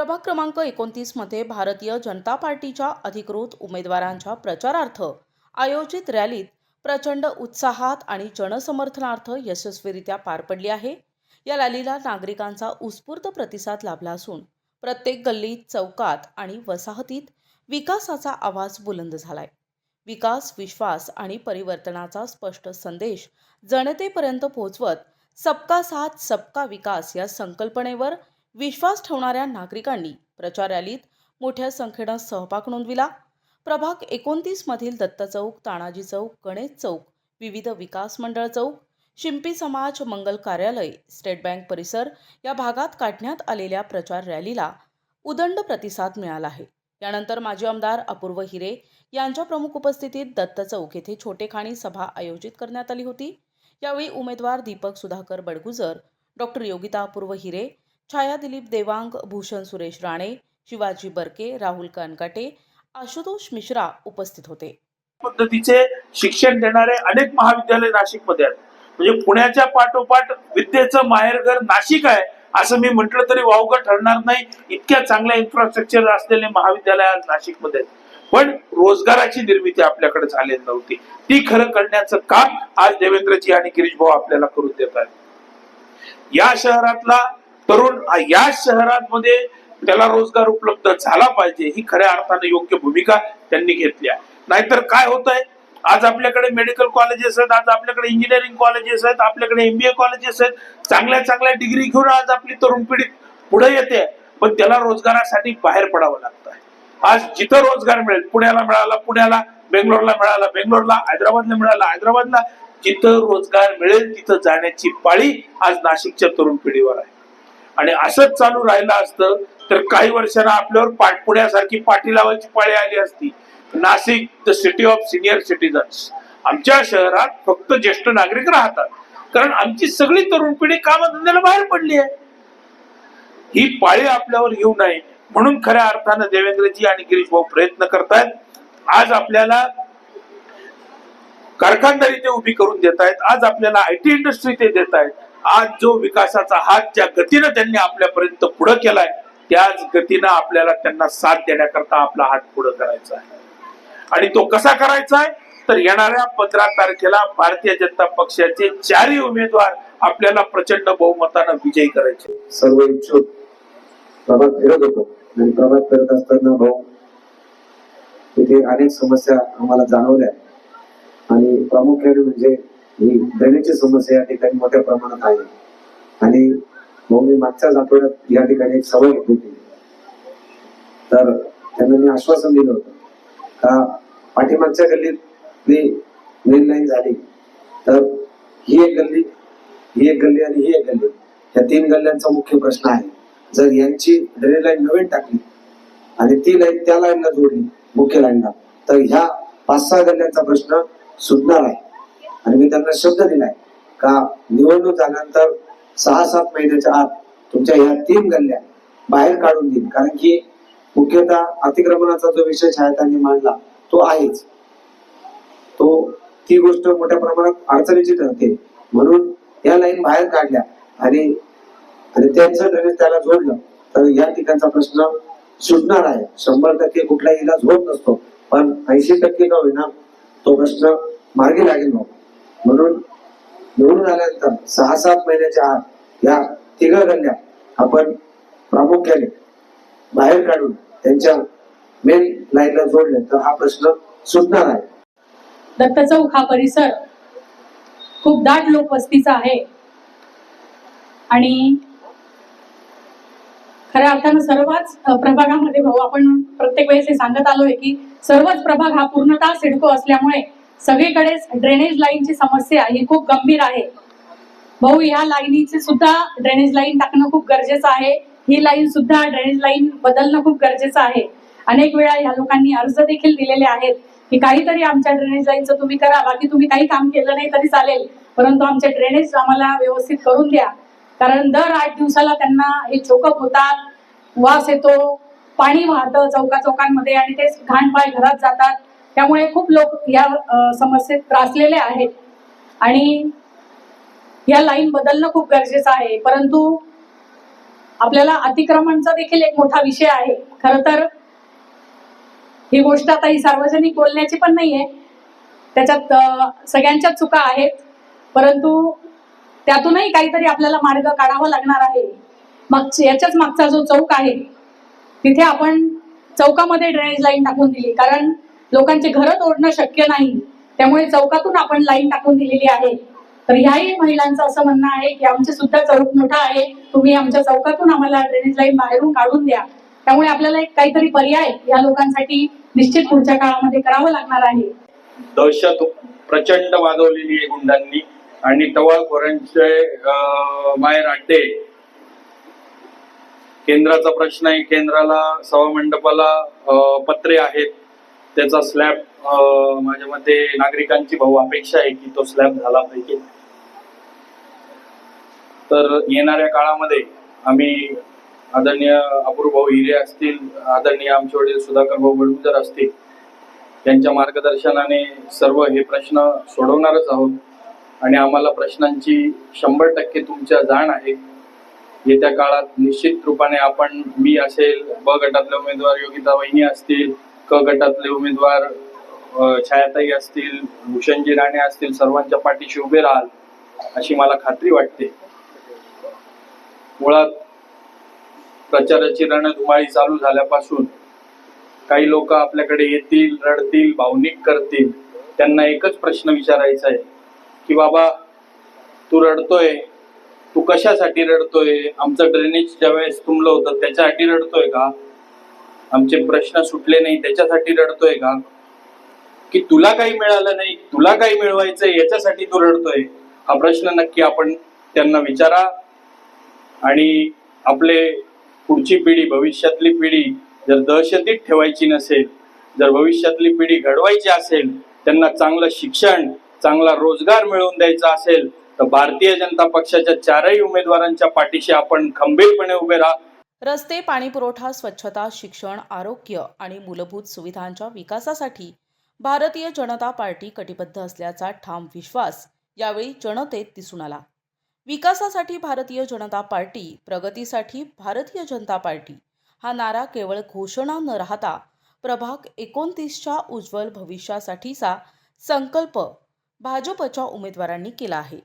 प्रभाग क्रमांक एकोणतीसमध्ये भारतीय जनता पार्टीच्या अधिकृत उमेदवारांच्या प्रचारार्थ आयोजित रॅलीत प्रचंड उत्साहात आणि जनसमर्थनार्थ यशस्वीरित्या पार पडली आहे. या रॅलीला नागरिकांचा उत्स्फूर्त प्रतिसाद लाभला असून प्रत्येक गल्लीत चौकात आणि वसाहतीत विकासाचा आवाज बुलंद झालाय. विकास विश्वास आणि परिवर्तनाचा स्पष्ट संदेश जनतेपर्यंत पोहोचवत सबका साथ सबका विकास या संकल्पनेवर विश्वास ठेवणाऱ्या नागरिकांनी प्रचार रॅलीत मोठ्या संख्येनं सहभाग नोंदविला. प्रभाग एकोणतीस मधील दत्त चौक तानाजी चौक गणेश चौक विविध विकास मंडळ चौक शिंपी समाज मंगल कार्यालय स्टेट बँक परिसर या भागात काढण्यात आलेल्या प्रचार रॅलीला उदंड प्रतिसाद मिळाला आहे. यानंतर माजी आमदार अपूर्व हिरे यांच्या प्रमुख उपस्थितीत दत्त चौक येथे छोटेखाणी सभा आयोजित करण्यात आली होती. यावेळी उमेदवार दीपक सुधाकर बडगुजर डॉक्टर योगिता अपूर्व हिरे छाया दिलीप देवांग भूषण सुरेश राणे शिवाजी बर्के राहुल कानकाटे आशुतोष मिश्रा उपस्थित होते. पद्धतीचे शिक्षण देणारे अनेक महाविद्यालय नाशिकमध्ये आहेत. म्हणजे पुण्याच्या पाठोपाठ विद्येचं माहेरघर नाशिक आहे असं मी म्हटलं तरी वावगं ठरणार नाही. इतक्या चांगल्या इन्फ्रास्ट्रक्चर असलेले महाविद्यालय आज नाशिकमध्ये आहेत. पण रोजगाराची निर्मिती आपल्याकडे झालेली नव्हती. ती खरं करण्याचं काम आज देवेंद्रजी आणि गिरीश भाऊ आपल्याला करून देत आहेत. या शहरातला तरुण या शहरांमध्ये त्याला रोजगार उपलब्ध झाला पाहिजे ही खऱ्या अर्थाने योग्य भूमिका त्यांनी घेतली आहे. नाहीतर काय होत आहे आज आपल्याकडे मेडिकल कॉलेजेस आहेत आज आपल्याकडे इंजिनिअरिंग कॉलेजेस आहेत आपल्याकडे एमबीए कॉलेजेस आहेत. चांगल्या चांगल्या डिग्री घेऊन आज आपली तरुण पिढी पुढे येते. पण त्याला रोजगारासाठी बाहेर पडावं लागतं आज जिथं रोजगार मिळेल पुण्याला मिळाला पुण्याला बेंगलोरला मिळाला बेंगलोरला हैदराबादला मिळाला हैदराबादला जिथं रोजगार मिळेल तिथं जाण्याची पाळी आज नाशिकच्या तरुण पिढीवर आहे. आणि असंच चालू राहिलं असतं तर काही वर्षांना आपल्यावर पाठ पुण्यासारखी पाठी लावायची पाळी आली असती. Nashik the city of senior citizens आमच्या शहरात फक्त ज्येष्ठ नागरिक राहतात. कारण आमची सगळी तरुण पिढी कामधंद्याला बाहेर पडली आहे. ही पाळी आपल्यावर येऊ नये. म्हणून खऱ्या अर्थानं देवेंद्रजी आणि गिरीश भाऊ प्रयत्न करतायत. आज आपल्याला कारखानदारी ते उभी करून देत आहेत आज आपल्याला आय टी इंडस्ट्री ते देत आहेत आज जो विकासाचा हात ज्या गतीनं त्यांनी आपल्यापर्यंत पुढे केलाय त्याच गतीनं आपल्याला त्यांना साथ देण्याकरता आपला हात पुढे करायचा आहे. आणि तो कसा करायचा आहे? तर येणाऱ्या पंधरा तारखेला भारतीय जनता पक्षाचे चारही उमेदवार आपल्याला प्रचंड बहुमतानं विजयी करायचे सर्व इच्छुक प्रभात फिरत होतो आणि प्रभात फिरत असताना भाऊ तिथे अनेक समस्या आम्हाला जाणवल्या. आणि प्रामुख्याने म्हणजे ही ड्रेनेजची समस्या या ठिकाणी मोठ्या प्रमाणात आहे. आणि मग मी मागच्याच आठवड्यात या ठिकाणी एक सभा घेतली होती. तर त्यांना मी आश्वासन दिलं होतं का पाठीमागच्या गल्लीतली मेन लाईन झाली तर ही एक गल्ली ही एक गल्ली आणि ही एक गल्ली या तीन गल्ल्यांचा मुख्य प्रश्न आहे. जर यांची ड्रेन लाईन नवीन टाकली आणि ती लाईन त्या लाईनला जोडली मुख्य लाईनला तर ह्या पाच सहा गल्ल्यांचा प्रश्न सुटणार आहे. आणि मी त्यांना शब्द दिलाय. का निवडणूक झाल्यानंतर सहा सात महिन्याच्या आत तुमच्या ह्या तीन गल्ल्या बाहेर काढून देईल कारण की मुख्यतः अतिक्रमणाचा जो विषय छायातांनी मांडला तो आहेच. तो ती गोष्ट मोठ्या प्रमाणात अडचणीची ठरते. म्हणून या लाईन बाहेर काढल्या आणि आणि त्यांचं ड्रेनेज त्याला जोडलं तर या ठिकाणचा प्रश्न सुटणार आहे. शंभर टक्के कुठलाही इलाज होत नसतो. पण ऐंशी टक्के का होईना तो प्रश्न मार्गी लागेल मग म्हणून निवडून आल्यानंतर सहा सात महिन्याच्या आत या तिघ गल्ल्या आपण प्रामुख्याने बाहेर काढून त्यांच्या मेन लाईनला जोडले तर हा प्रश्न सुटणार आहे. दत्त चौक हा परिसर खूप दाट लोकवस्तीचा आहे. आणि खऱ्या अर्थानं सर्वच प्रभागामध्ये भाऊ आपण प्रत्येक वेळेस हे सांगत आलोय की सर्वच प्रभाग हा पूर्णतः सिडको असल्यामुळे सगळीकडेच ड्रेनेज लाईनची समस्या ही खूप गंभीर आहे. भाऊ ह्या लाईनीचे सुद्धा ड्रेनेज लाईन टाकणं खूप गरजेचं आहे. ही लाईन सुद्धा ड्रेनेज लाईन बदलणं खूप गरजेचं आहे. अनेक वेळा या लोकांनी अर्ज देखील दिलेले आहेत की काहीतरी आमच्या ड्रेनेज लाईनचं तुम्ही करा बाकी तुम्ही काही काम केलं नाही तरी चालेल परंतु आमचे ड्रेनेज आम्हाला व्यवस्थित करून द्या. कारण दर आठ दिवसाला त्यांना हे चोकअप होतात वास येतो पाणी वाहतं चौका चौकांमध्ये आणि ते घाणपाय घरात जातात. त्यामुळे खूप लोक या समस्येत त्रासलेले आहेत. आणि या लाईन बदलणं खूप गरजेचं आहे. परंतु आपल्याला अतिक्रमणचा देखील एक मोठा विषय आहे. खर तर ही गोष्ट आता ही सार्वजनिक बोलण्याची पण नाहीये. त्याच्यात सगळ्यांच्याच चुका आहेत. परंतु त्यातूनही काहीतरी आपल्याला मार्ग काढावा लागणार आहे. मग याच्याच मागचा जो चौक आहे तिथे आपण चौकामध्ये ड्रेनेज लाईन टाकून दिली. कारण लोकांचे घरं तोडणं शक्य नाही. त्यामुळे चौकातून आपण लाईन टाकून दिलेली आहे. तर ह्याही महिलांचं असं म्हणणं आहे की आमचे सुद्धा चौक मोठा आहे. तुम्ही आमच्या चौकातून आम्हाला ड्रेनेज लाईन बाहेरून काढून द्या. त्यामुळे आपल्याला एक काहीतरी पर्याय या लोकांसाठी निश्चित पुढच्या काळामध्ये करावं लागणार आहे. दहशत प्रचंड वाजवलेली आहे गुंडांनी. आणि टवाळखोरांचे अं, बाहेर अड्डे केंद्राचा प्रश्न आहे. केंद्राला सभामंडपाला पत्रे आहेत. त्याचा स्लॅब माझ्या मते नागरिकांची भाऊ अपेक्षा आहे की तो स्लॅब झाला पाहिजे. तर येणाऱ्या काळामध्ये आम्ही आदरणीय अपूर्व हिरे असतील आदरणीय आमचे वडील सुधाकर भाऊ असतील त्यांच्या मार्गदर्शनाने सर्व हे प्रश्न सोडवणारच आहोत. आणि आम्हाला प्रश्नांची शंभर टक्के तुमच्या जाण आहे. येत्या काळात निश्चित रूपाने आपण मी असेल ब गटातले उमेदवार योगिता वहिनी असतील क गटातले उमेदवार छायाताई असतील भूषणजी राणे असतील सर्वांच्या पाठीशी उभे राहाल अशी मला खात्री वाटते. मुळात प्रचाराची रणधुमाळी चालू झाल्यापासून काही लोक आपल्याकडे येतील रडतील भावनिक करतील. त्यांना एकच प्रश्न विचारायचा आहे की बाबा तू रडतोय तू कशासाठी रडतोय? आमचं ड्रेनेज ज्यावेळेस तुंबलं होतं त्याच्यासाठी रडतोय का? आमचे प्रश्न सुटले नाही त्याच्यासाठी रडतोय का? की तुला काही मिळालं नाही तुला काही मिळवायचंय याच्यासाठी तू रडतोय? हा प्रश्न नक्की आपण त्यांना विचारा. आणि आपले पुढची पिढी भविष्यातली पिढी जर दहशतीत ठेवायची नसेल जर भविष्यातली पिढी घडवायची असेल त्यांना चांगलं शिक्षण चांगला रोजगार मिळवून द्यायचा असेल तर भारतीय जनता पक्षाच्या चारही उमेदवारांच्या पाठीशी आपण खंबीरपणे उभे राहा. रस्ते पाणीपुरवठा स्वच्छता शिक्षण आरोग्य आणि मूलभूत सुविधांच्या विकासासाठी भारतीय जनता पार्टी कटिबद्ध असल्याचा ठाम विश्वास यावेळी जनतेत दिसून आला. विकासासाठी भारतीय जनता पार्टी प्रगतीसाठी भारतीय जनता पार्टी हा नारा केवळ घोषणा न राहता प्रभाग एकोणतीसच्या उज्ज्वल भविष्यासाठीचा संकल्प भाजपच्या उमेदवारांनी केला आहे.